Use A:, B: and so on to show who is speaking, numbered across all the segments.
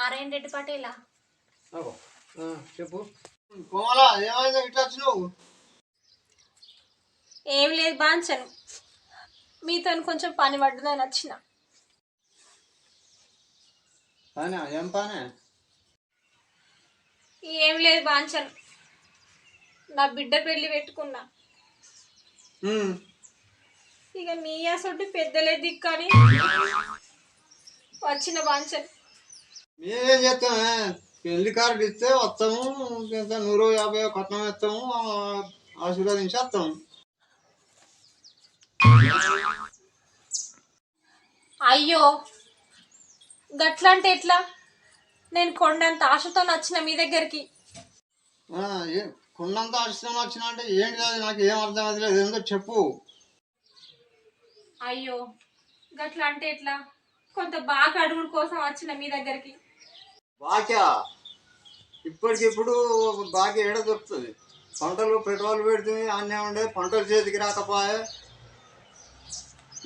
A: నారాయణ రెడ్డి పటేలా?
B: చెప్పు. కోమలా ఏమైందో ఇట్లా వచ్చినావు?
A: ఏం లేదు బాంచను. మీతో కొంచెం పని పడ్డదని వచ్చిన.
B: పని ఏం పని?
A: ఏం లేదు బాంచను. నా బిడ్డ పెళ్ళి పెట్టుకున్నా. ఇక నీ అసలు పెద్దలే దిక్కని వచ్చిన బాంచన్.
B: మేమేం చేస్తామే పెళ్ళి కార్డు ఇస్తే వస్తాము ఇంత నూరు యాభై కట్నం ఇస్తాము ఆశీర్వదించి వస్తాము.
A: అయ్యో గట్లా అంటే ఎట్లా? నేను కొండంత ఆశతో వచ్చిన మీ దగ్గరికి.
B: ఆ, ఏ కొండంత ఆశ్రమం వచ్చిన అంటే ఏంటి అది నాకు ఏం అర్థం అది లేదు ఏందో చెప్పు.
A: అయ్యో గట్లా అంటే ఎట్లా? కొంత బాగా అడుగుల కోసం వచ్చిన మీ దగ్గరికి.
B: బాక్యా ఇప్పటికిప్పుడు బాకీ ఏడ దొరుకుతుంది? పంటలు పెట్రోల్ పెడుతుంది అన్నీ ఉండే పంటలు చేతికి రాకపోయే.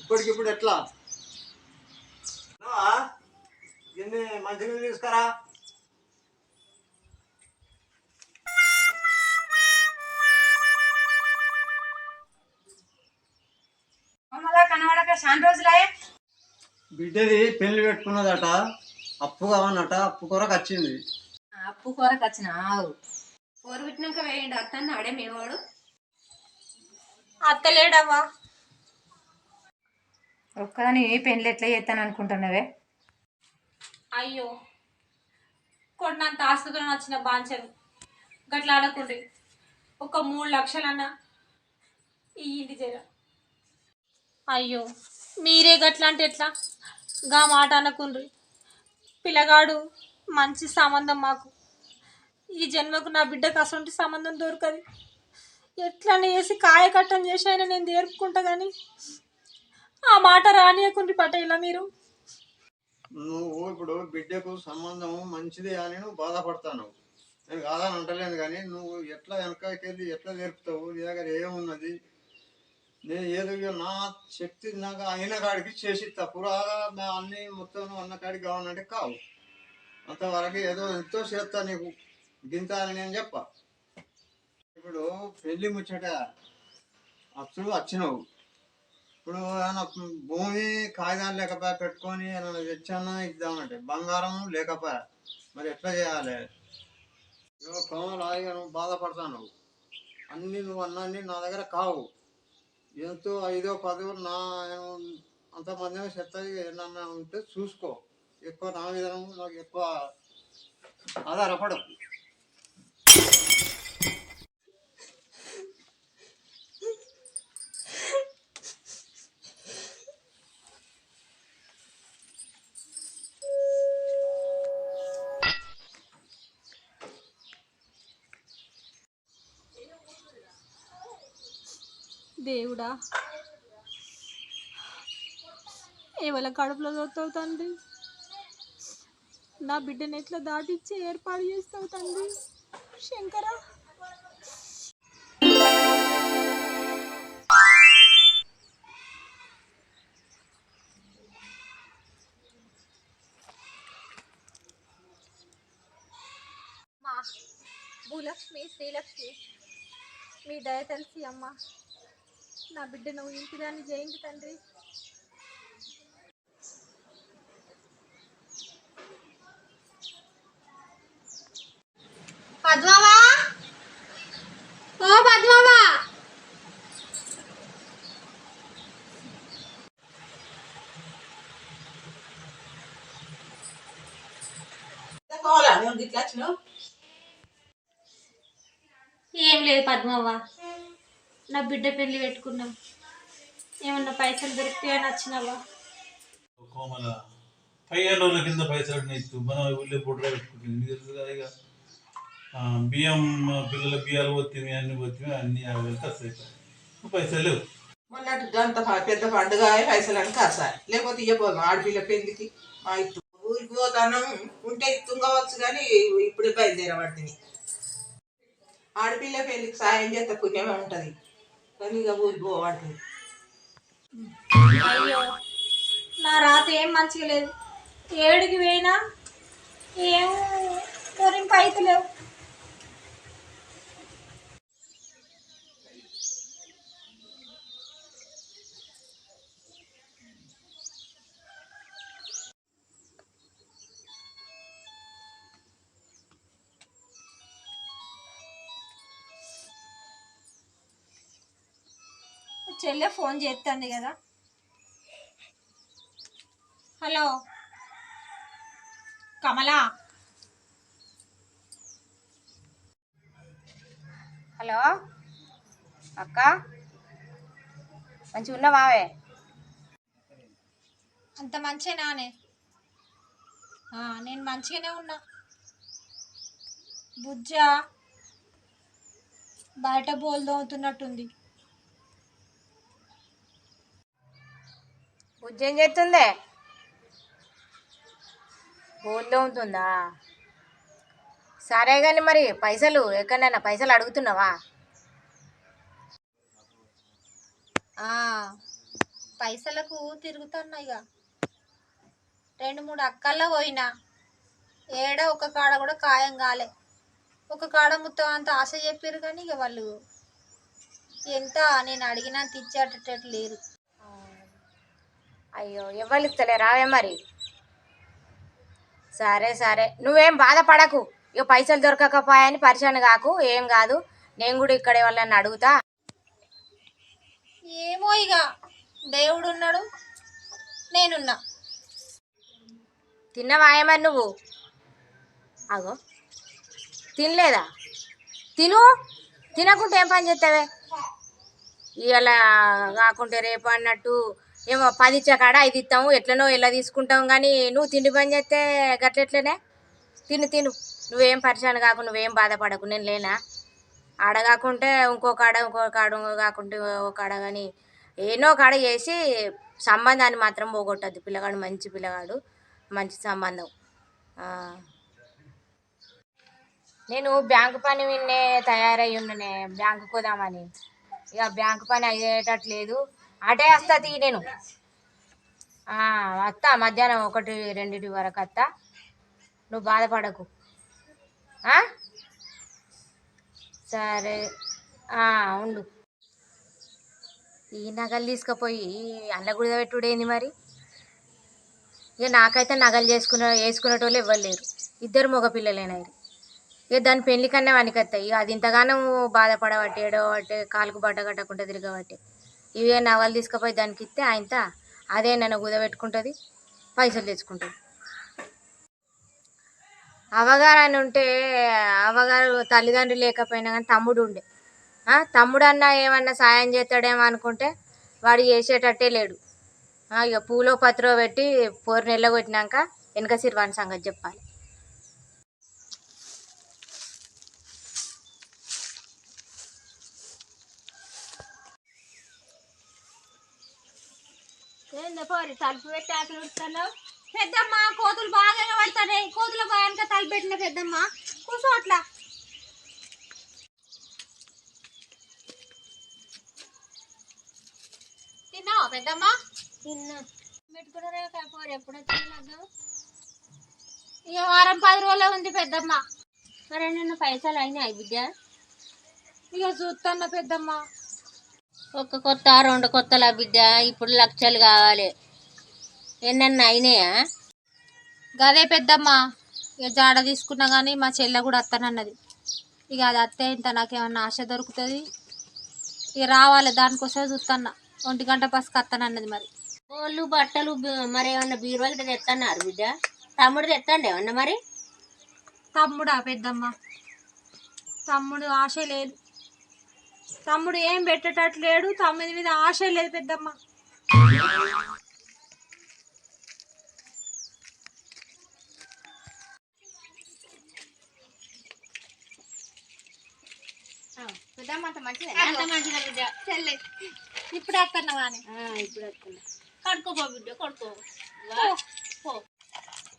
B: ఇప్పటికిప్పుడు ఎట్లా? ఎన్ని మంచినీళ్ళు తీసుకురా.
C: కనబడక చాలా రోజులాయే
B: బిడ్డది పెళ్ళి పెట్టుకున్నదట. అప్పు కావన్నట అప్పు కొరకు వచ్చింది.
C: అప్పు కొరకు వచ్చిన ఆవు కూర పెట్టినాక వేయండి అత్తన్న ఆడే మేవాడు.
A: అత్తలేడవ్వా
C: ఒక్కదాని ఏ పెళ్ళి ఎట్లా చేస్తాను అనుకుంటున్నావే?
A: అయ్యో. కొండంత ఆస్తుతో వచ్చిన బాంచను గట్లా అనకుండ్రి ఒక మూడు లక్షలన్నా ఇయ్యింది జర. అయ్యో. మీరే గట్లా అంటే ఎట్లా? గా మాట అనకుండ్రి. పిల్లగాడు మంచి సంబంధం మాకు. ఈ జన్మకు నా బిడ్డకు అసలు సంబంధం దొరకదు. ఎట్లా వేసి కాయకట్టం చేసి అయినా నేను నేర్పుకుంటా కానీ ఆ మాట రానియకుండి పటేలా మీరు.
B: నువ్వు ఇప్పుడు బిడ్డకు సంబంధం మంచిది అని నువ్వు బాధపడతాను నేను కాదని అంటలేను కానీ నువ్వు ఎట్లా వెనకకెళ్ళి ఎట్లా నేర్పుతావు? నీ దగ్గర ఏమున్నది? నేను ఏదో నా శక్తి నాకు అయిన కాడికి చేసి తప్పురాగా అన్ని మొత్తం అన్న కాడికి కావాలంటే కావు. అంతవరకు ఏదో ఎంతో చేస్తా నీకు. గింత అని నేను చెప్ప. ఇప్పుడు పెళ్ళి ముచ్చట అప్పుడు వచ్చినావు. ఇప్పుడు ఏమైనా భూమి కాగితాలు లేకపోయా పెట్టుకొని ఏమైనా తెచ్చానా ఇద్దామంటే బంగారం లేకపోయా? మరి ఎట్లా చేయాలి? ఇగో కోమలు ఆగి నువ్వు బాధపడతావు అన్నీ నువ్వు అన్నీ నా దగ్గర కావు. ఎంతో ఐదో పదో నా అంతమంది చెత్త ఏమన్నా ఉంటే చూసుకో. ఎక్కువ నా విధానం నాకు ఎక్కువ ఆధారపడవు.
A: దేవుడా? ఏవల కడుపులో దొరుకుతావు తండ్రి? నా బిడ్డని ఎట్లా దాటిచ్చి ఏర్పాటు చేస్తావు తండ్రి? శంకర? మా భూలక్ష్మి శ్రీలక్ష్మి మీ దయ తెలిసి అమ్మ. నా బిడ్డ నువ్వు ఇంటిదాన్ని చేయండి తండ్రి. పద్మావా? ఓ పద్మావా! ఏం లేదు పద్మవ్వ. నా బిడ్డ పెళ్ళి పెట్టుకున్నాం. ఏమన్నా పైసలు దొరుకుతాయని వచ్చినావా
D: కోమల పదిహేను రోజుల కింద పైసలు నీకు మనం ఊళ్ళో బుడ్ర పెట్టుకుంటుంది. మీకు తెలుసు కదా ఇక. ఆ, బియ్యం పిల్లల బియ్యాలు పోతుంది అన్ని పోతుంది అన్ని అవుతాయి పైసలు లేవు.
E: మొన్నటి అంత పెద్ద పండుగ పైసలు అని కాసాలి లేకపోతే ఇవ్వబోదు ఆడపిల్ల పెళ్ళికి మా ఇత్తు. ఊరికి పోతాను. ఉంటే ఇత్తుంగవచ్చు కానీ ఇప్పుడే బయలుదేరబడుతుంది ఆడపిల్ల పెళ్ళికి సాయం చేస్తే పుణ్యమే ఉంటుంది. కానీ ఇక ఊరికి పోవంటుంది
A: అయ్యో నా రాత ఏం మంచిగా లేదు. ఏడికి పోయినా ఏం మొరింపు అయితలేవు చెల్లె ఫోన్ చేస్తుంది కదా. హలో. కమలా.
C: హలో. అక్క. మంచి ఉన్నావావే
A: అంత మంచిగానే నేను మంచిగానే ఉన్నా. బుజ్జ బయట బోల్
C: ఉజ్జేం చేస్తుందే? ఊళ్ళో ఉంటుందా? సరే కానీ మరి పైసలు ఎక్కడైనా పైసలు అడుగుతున్నావా?
A: పైసలకు తిరుగుతున్నా ఇక రెండు మూడు అక్కల్లో పోయినా. ఏడ ఒక కాడ కూడా ఖాయం కాలే. ఒక కాడ మొత్తం అంత ఆశ చెప్పారు కానీ ఇక వాళ్ళు ఎంత? నేను అడిగినంత ఇచ్చేటట్టు లేరు.
C: అయ్యో ఎవరు ఇస్తలే రావే మరి. సరే సరే. నువ్వేం బాధపడకు. ఇక పైసలు దొరకకపోయాయని పరిశాన్ కాకు ఏం కాదు. నేను కూడా ఇక్కడ వాళ్ళని అడుగుతా.
A: ఏమో ఇక. దేవుడు ఉన్నాడు నేనున్నా.
C: తిన్నవా ఏమని నువ్వు? అగో. తినలేదా? తిను. తినకుంటే ఏం పని చేస్తావే? ఇవాళ కాకుంటే రేపు అన్నట్టు ఏమో పది ఇచ్చే కాడ ఐదు ఇస్తాము ఎట్లనో ఎలా తీసుకుంటాం కానీ నువ్వు తిండి పని చేస్తే గట్లెట్లనే? తిను తిను. నువ్వేం పరిశాన్ కాకు నువ్వేం బాధపడకు. నేను లేనా? ఆడ కాకుంటే ఇంకో కాడ ఇంకో కాడ ఇంకో కాకుంటే ఇంకో కాడ కానీ ఏనో కాడ చేసి సంబంధాన్ని మాత్రం పోగొట్టద్దు. పిల్లగాడు మంచి పిల్లగాడు మంచి సంబంధం. నేను బ్యాంకు పని విన్నే తయారై ఉన్ననే బ్యాంకు పోదామని. ఇక బ్యాంకు పని అయ్యేటట్లేదు. అటే వస్తా తీ నేను. వస్తా మధ్యాహ్నం ఒకటి రెండింటి వరకు వస్తా. నువ్వు బాధపడకు. సరే. ఉండు. ఈ నగలు తీసుకుపోయి అల్ల గుడిద పెట్టుడేంది మరి? ఇక నాకైతే నగలు చేసుకునే వేసుకునేటోళ్ళు ఎవ్వరు లేరు. ఇద్దరు మగ పిల్లలేనారు ఇక దాని పెళ్ళి కన్నా వనికత్తాయి ఇక అది ఇంతగానో బాధపడబట్టేడో ఏడవబట్టి కాలుకు బట్ట కట్టకుండా తిరగబట్టే. ఇవే నవలు తీసుకుపోయి దానికి ఇస్తే ఆయనత అదే నన్ను కుదబెట్టుకుంటుంది పైసలు తెచ్చుకుంటుంది. అవగారు అని ఉంటే అవగారు తల్లిదండ్రులు లేకపోయినా కానీ తమ్ముడు ఉండే. తమ్ముడు అన్నా ఏమన్నా సాయం చేస్తాడేమో అనుకుంటే వాడు చేసేటట్టే లేడు. ఇక పూలో పత్రో పెట్టి పోరు నెల కొట్టినాక వెనక సిరివాణి సంగతి చెప్పాలి.
A: పోరి తలుపు పెట్టి ఆకలి ఉడుతున్నావు పెద్దమ్మ కోతులు బాగా పడతాయి కోతుల భయానిక తలుపు పెట్టిన పెద్దమ్మ కూర్చో అట్లా. తిన్నావా పెద్దమ్మ? తిన్నా. పెట్టుకున్నారే పోరు ఎప్పుడు వచ్చింది ఇక వారం పది రోజులే ఉంది పెద్దమ్మ.
F: మరి నిన్న పైసలు అయినాయి బిడ్డ?
A: ఇక చూస్తున్నా పెద్దమ్మ.
F: ఒక్క కొత్త రెండు కొత్తల బిడ్డ ఇప్పుడు లక్షలు కావాలి. ఎన్నన్నా అయినాయా?
A: గదే పెద్దమ్మ ఇక జాడ తీసుకున్నా కానీ మా చెల్లె కూడా అత్తనన్నది. ఇక అది అత్తే ఇంత నాకేమన్నా ఆశ దొరుకుతుంది? ఇక రావాలి దానికోసమే చూస్తున్నా ఒంటి గంట బస్కి అత్తనన్నది మరి.
F: కోళ్ళు బట్టలు మరి ఏమన్నా బీరువాలు తెస్తున్నారు బిడ్డ? తమ్ముడు తెత్తండి ఏమన్నా మరి?
A: తమ్ముడా పెద్దమ్మ. తమ్ముడు ఆశ లేదు తమ్ముడు ఏం పెట్టేటట్టు లేడు తమ్ముడి మీద ఆశ లేదు పెద్దమ్మ.
C: పెద్దమ్మ అంత మంచిదే.
F: అంత మంచిదా బిడ్డ.
A: చెల్లె ఇప్పుడు అత్తన్నా కానీ
F: ఆ, ఇప్పుడు వస్తున్నా కడుకోపో బిడ్డ కడుకో పో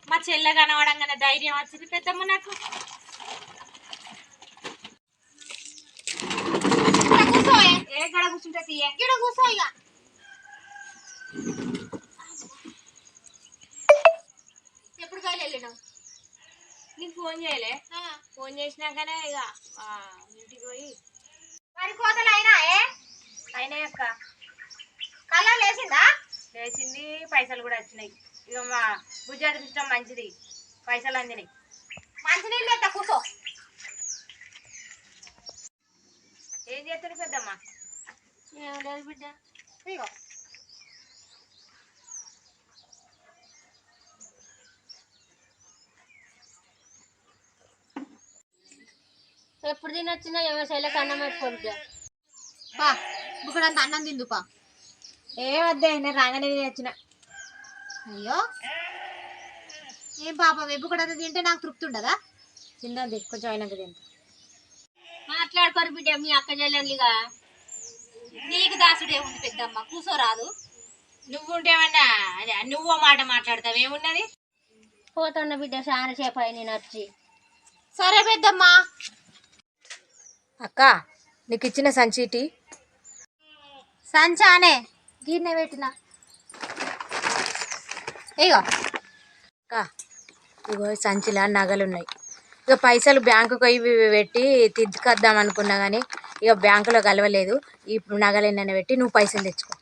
A: మా చెల్లె కనవడంగానే ధైర్యం వచ్చింది పెద్దమ్మ నాకు. ఏ గడ కూర్చుంటే తీయ? కూర్చో ఇక ఎప్పుడు కాయలు వెళ్ళినావు
G: ఫోన్ చేయలే? ఫోన్ చేసినాకనే ఇక ఇంటికి పోయి. మరి కోతలు అయినా ఏ? అయినాయి అక్క. కళ్ళ లేచిందా? లేచింది పైసలు కూడా వచ్చినాయి. ఇక మా గుజరాత్ సిస్టమ్ మంచిది. పైసలు అందినాయి. మంచి నీళ్ళు కూర్చో. ఏం చేస్తారు పెద్దమ్మ?
F: లేదు బిడ్డ
G: ఇగో
F: ఎప్పుడు తినొచ్చినా శైలకి అన్నం పెట్టుకో బిడ్డ
G: పా బుక్కడంత అన్నం తిందు పా ఏ వద్దే నేను రాగానే వచ్చిన అయ్యో ఏం పాపం ఎప్పుడంత తింటే నాకు తృప్తి ఉండదా తిన్నది కొంచెం అయినాక తింటా
F: మాట్లాడుకోరు బిడ్డ మీ అక్క చెల్లెళ్ళిగా
G: నీకు దాసుడే ఉంది పెద్దమ్మ కూసోరాదు. నువ్వు ఉంటేమన్నా అదే నువ్వు మాట మాట్లాడతావు ఏమున్నది?
F: పోతున్న బిడ్డ చాలా సేపు అయి నేను వచ్చి.
G: సరే పెద్దమ్మా.
C: అక్క నీకు ఇచ్చిన సంచీటి
G: సంచానే గిన్నె పెట్టిన. ఇగో.
C: అక్క ఇగో సంచిలో నగలు ఉన్నాయి ఇక పైసలు బ్యాంకుకు ఇవి పెట్టి తిద్దుకొద్దాం అనుకున్నా కానీ ఇక బ్యాంకులో కలవలేదు. ఈ నగలు ఎన్న పెట్టి నువ్వు పైసలు తెచ్చుకో.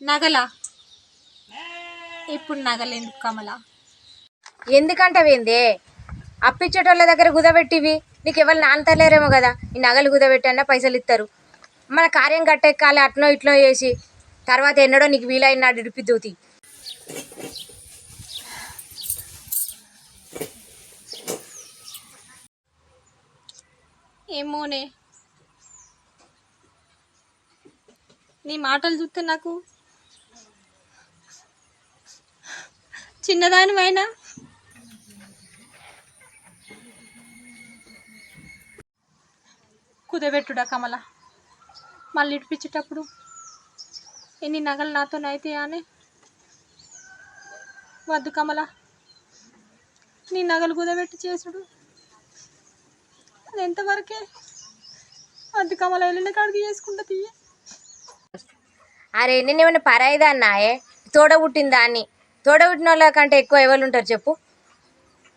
A: నగల? ఇప్పుడు నగలు ఎందుకు కమల?
C: ఎందుకంటే ఏందే అప్పిచ్చేటోళ్ళ దగ్గర కుదబెట్టివి నీకు ఎవరు నాన్నతలేరేమో కదా. ఈ నగలు కుదబెట్టన్నా పైసలు ఇస్తారు మన కార్యం కట్టెక్కాలి అట్నో ఇట్నో చేసి తర్వాత ఎన్నడో నీకు వీలైనాడు ఇడిపిద్దూతి
A: ఏమోనే. నీ మాటలు చూస్తే నాకు చిన్నదానివైనా. కుదబెట్టుడా కమల. మళ్ళీ ఇడిపించేటప్పుడు ఎన్ని నగలు నాతో అయితే అని వద్దు కమల. నీ నగలు కుదబెట్టి చేసుడు. అది ఎంతవరకే? వద్దు కమల వెళ్ళిన కాడికి చేసుకుంటా తీయ.
C: అరే నేనేమైనా పరాయిదా అన్నాయే? తోడబుట్టిన దాన్ని తోడబుట్టిన వాళ్ళ కంటే ఎక్కువ ఎవరు ఉంటారు చెప్పు.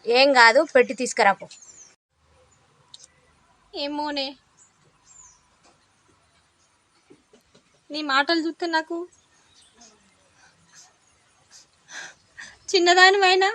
C: ఏం కాదు పెట్టి తీసుకురాపో
A: ఏమోనే. నీ మాటలు చూస్తే నాకు చిన్నదానివైనా